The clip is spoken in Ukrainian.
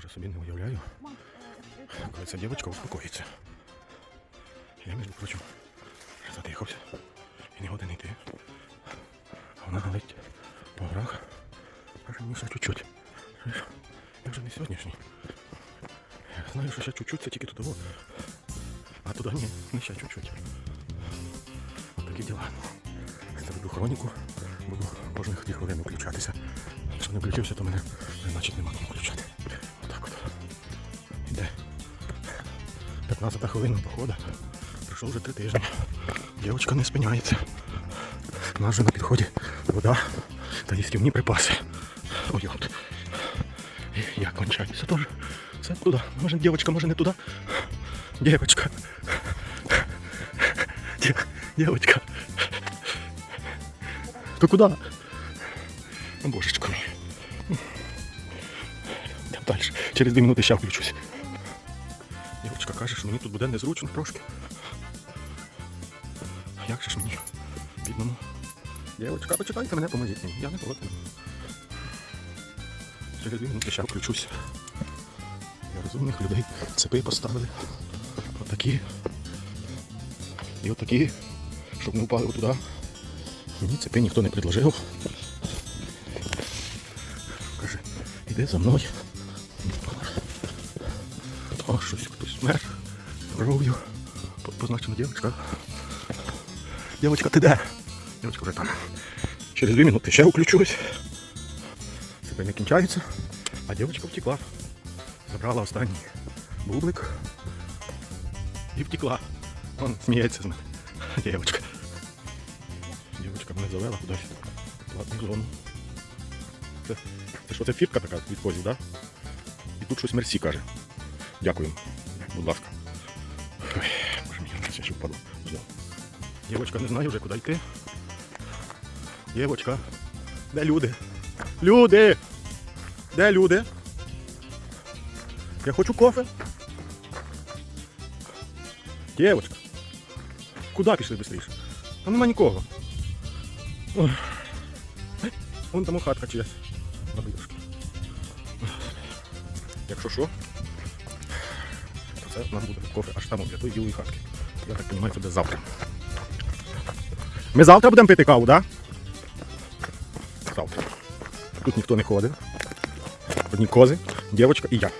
вже собі не уявляю, коли ця дівчинка успокоїться. Я, між прочим, вже задихався і не годин йти. А вона галить по горах. Каже, мені ще чуть-чуть. Знаєш, Я вже не сьогоднішній. Я знаю, що ще чуть-чуть це тільки туди. А туди ні, не ще чуть-чуть. От такі діла. Заведу хроніку, буду кожних дві хвилини включатися. Якщо не включився, то мене значить нема кому включати. 15 хвилина походу. Пройшов вже три тижні. Дівчинка не спиняється. У нас вже на підході вода та їстівні припаси. Ой, от. І Я кончаюся теж. Це туди. Може, дівчинка, може не туди. Дівчинка. Дівчинка. То куди? Божечко далі. Через дві минути ще включусь. Дівчинка каже, що мені тут буде незручно трошки. Як же ж мені? Бідному. Дівчинка, почекайте мене, поможіть мені. Я не проти. Через дві минути ще включусь. Я розумних людей цепи поставили. Отакі. І отакі, щоб не впали туди. Мені цепи ніхто не предложив. Каже, іди за мною. О, щось хтось вмер. Кров'ю. Позначена дівчинка. Дівчинка, ти де? Дівчинка вже там. Через дві минути ще включусь. Цепи не кінчаються, а дівчинка втекла. Забрала останній бублик і втекла. Вон сміється з мене. Дівчинка. Дівчинка мене завела кудись. Платну зону. Це, це що, це фірка така від козів, так? Да? І тут щось мерсі каже. Дякую. Будь ласка. Ой, боже мій, я ще впаду. Дівчинка не знає вже куди йти. Дівчинка. Де люди? Люди! Де люди? Я хочу кофе. Дівчинка. Куди пішли швидше? Там нема нікого. Вон там хатка чиясь. Якщо що, то у нам буде кофе аж там тої білої хатки. Я так розумію, це буде завтра. Ми завтра будемо пити каву, так? Да? Завтра. Тут ніхто не ходить. Одні кози, дівчинка і я.